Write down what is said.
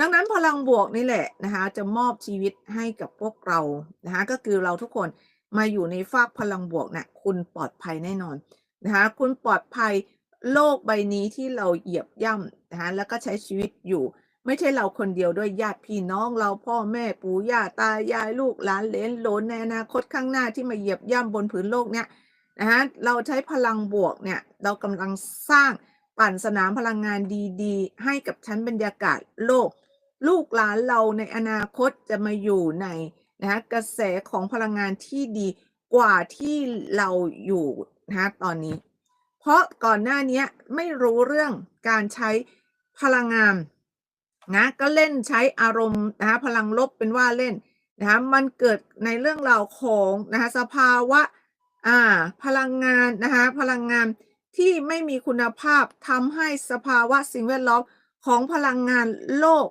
ดังนั้นพลังบวกนี่แหละนะคะจะมอบชีวิตให้กับพวกเรานะคะก็คือเราทุกคนมาอยู่ในฝากพลังบวกนะ่ะคุณปลอดภัยแน่นอนนะคะคุณปลอดภัยโลกใบนี้ที่เราเหยียบย่ำนะคะแล้วก็ใช้ชีวิตอยู่ ไม่ใช่เราคนเดียวด้วยญาติพี่น้องเราพ่อแม่ปู่ย่าตายายลูกหลานเลนหลนในอนาคตข้างหน้าที่มาเหยียบย่ำบนผืนโลกเนี่ยนะคะเราใช้พลังบวกเนี่ยเรากำลังสร้างปั่นสนามพลังงานดีๆ ให้กับชั้นบรรยากาศโลก ลูกหลานเราในอนาคตจะมาอยู่ในนะคะกระแสของพลังงานที่ดีกว่าที่เราอยู่นะตอนนี้ เพราะก่อนหน้านี้ไม่รู้เรื่องการใช้พลังงานนะก็เล่นใช้อารมณ์นะคะพลังลบเป็นว่าเล่นนะคะมันเกิดในเรื่องราวของนะคะสภาวะอ่าพลังงานนะคะพลังงานที่ไม่มีคุณภาพทำให้สภาวะสิ่งแวดล้อมของพลังงานโลก